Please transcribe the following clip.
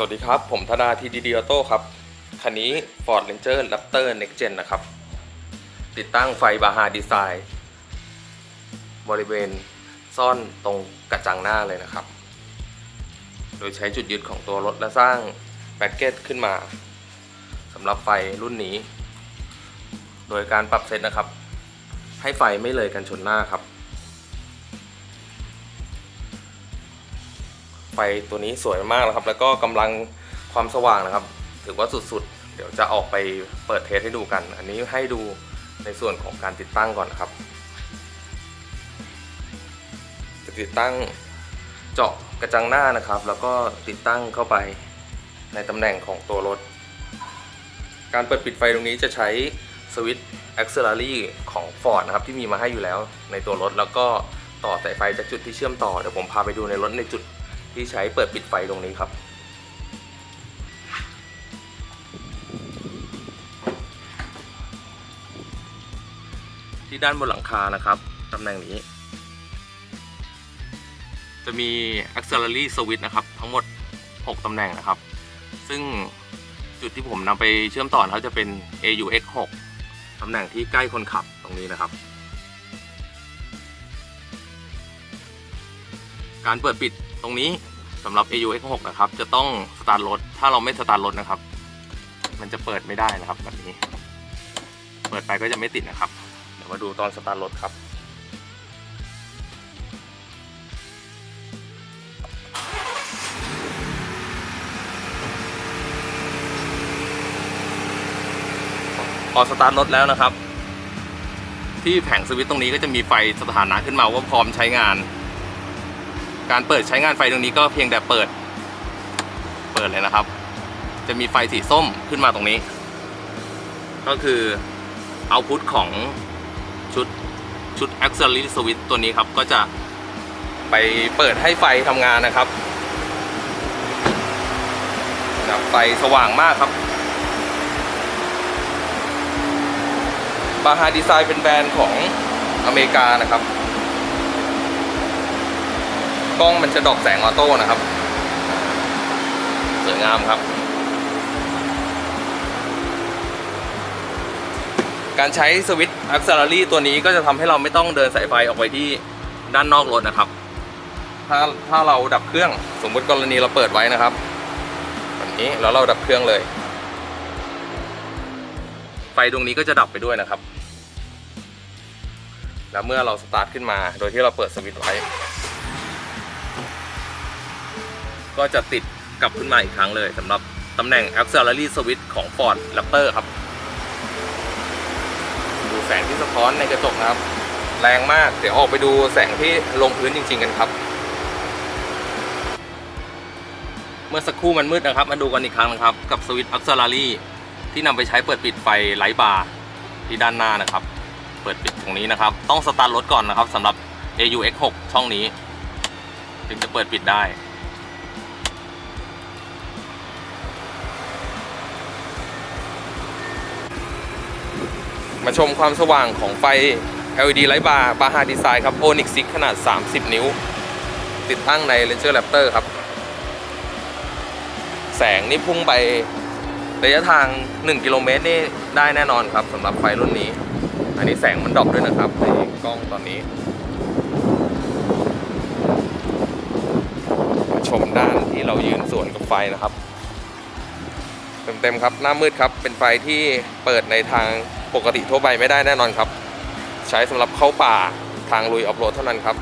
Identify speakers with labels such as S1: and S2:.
S1: สวัสดีครับ ผมธนาทีดีดีออโต้ครับ คันนี้ Ford Ranger Raptor Next Gen นะครับ ติดตั้งไฟบาฮาดีไซน์บริเวณซ่อนตรงกระจังหน้าเลยนะครับ โดยใช้จุดยึดของตัวรถและสร้างแบ็กเก็ตขึ้นมาสำหรับไฟรุ่นนี้ โดยการปรับเซตนะครับ ให้ไฟไม่เลยกันชนหน้าครับ ฟตัวนี้สวยมากนะครับ แล้วก็กำลังความสว่างนะครับ ถือว่าสุดๆ เดี๋ยวจะออกไปเปิดเทสให้ดูกัน อันนี้ให้ดูในส่วนของการติดตั้งก่อนนะครับ จะติดตั้งเจาะกระจังหน้านะครับ แล้วก็ติดตั้งเข้าไปในตำแหน่งของตัวรถ การเปิดปิดไฟตรงนี้จะใช้สวิตช์ Auxiliary ของ Ford นะครับ ที่มีมาให้อยู่แล้วในตัวรถ แล้วก็ต่อสายไฟจากจุดที่เชื่อมต่อ เดี๋ยวผมพาไปดูในรถในจุด ที่ใช้เปิดปิดไฟตรงนี้ครับ ที่ด้านบนหลังคานะครับตำแหน่งนี้ จะมี Auxiliary Switch นะครับ ทั้งหมด 6 ตำแหน่งนะครับ ซึ่งจุดที่ผมนำไปเชื่อมต่อนะครับจะเป็น AUX 6ตำแหน่งที่ใกล้คนขับตรงนี้นะครับ การเปิดปิดตรงนี้ สำหรับ AUX 6 นะครับ จะต้องสตาร์ทรถ ถ้าเราไม่สตาร์ทรถนะครับ มันจะเปิดไม่ได้นะครับแบบนี้ เปิดไปก็จะไม่ติดนะครับ เดี๋ยวมาดูตอนสตาร์ทรถครับพอสตาร์ทรถแล้วนะครับ ที่แผงสวิตช์ตรงนี้ก็จะมีไฟสถานะขึ้นมาว่าพร้อมใช้งาน การเปิดใช้งานไฟตรงนี้ก็เพียงแต่เปิด เปิดเลยนะครับ จะมีไฟสีส้มขึ้นมาตรงนี้ ก็คือเอาพุทของชุดชุด Auxiliary Switch ตัวนี้ครับ ก็จะไปเปิดให้ไฟทำงานนะครับนะครับไฟสว่างมากครับบาฮาดีไซน์เป็นแบรนด์ของอเมริกานะครับ กล้องมันจะดอกแสงออโต้นะครับ สวยงามครับ การใช้สวิตช์ Auxiliary ตัวนี้ก็จะทำให้เราไม่ต้องเดินสายไฟออกไปที่ด้านนอกรถนะครับ ถ้าถ้าเราดับเครื่องสมมุติกรณีเราเปิดไว้นะครับแบบนี้แล้วเราดับเครื่องเลย ไฟดวงนี้ก็จะดับไปด้วยนะครับ แล้วเมื่อเราสตาร์ทขึ้นมาโดยที่เราเปิดสวิตช์ไว้ ก็จะติดกลับขึ้นมาอีกครั้งเลยสำหรับตำแหน่ง Auxiliary Switch ของ Ford Raptor ครับ ดูแสงที่สะท้อนในกระจกนะครับ แรงมากเดี๋ยวออกไปดูแสงที่ลงพื้นจริง ๆ กันครับ เมื่อสักครู่มันมืดนะครับ มาดูกันอีกครั้งนะครับ กับสวิตช์ Auxiliary ที่นำไปใช้เปิดปิดไฟไลท์บาร์ที่ด้านหน้านะครับ เปิดปิดตรงนี้นะครับ ต้องสตาร์ทรถก่อนนะครับสำหรับ AUX 6 ช่องนี้ ถึงจะเปิดปิดได้ มาชมความสว่างของไฟ LED ไลท์บาร์บาฮาดีไซน์ครับ Onyx 6ขนาด 30 นิ้ว ติดตั้งใน Ranger Raptor ครับ แสงนี่พุ่งไประยะทาง 1 กิโลเมตรนี่ได้แน่นอนครับสำหรับไฟรุ่นนี้ อันนี้แสงมันดรอปด้วยนะครับในกล้องตอนนี้ มาชมด้านที่เรายืนสวนกับไฟนะครับ เต็มๆครับ หน้ามืดครับ เป็นไฟที่เปิดในทาง ปกติทั่วไปไม่ได้แน่นอนครับ ใช้สำหรับเข้าป่าทางลุยออฟโรดเท่านั้นครับ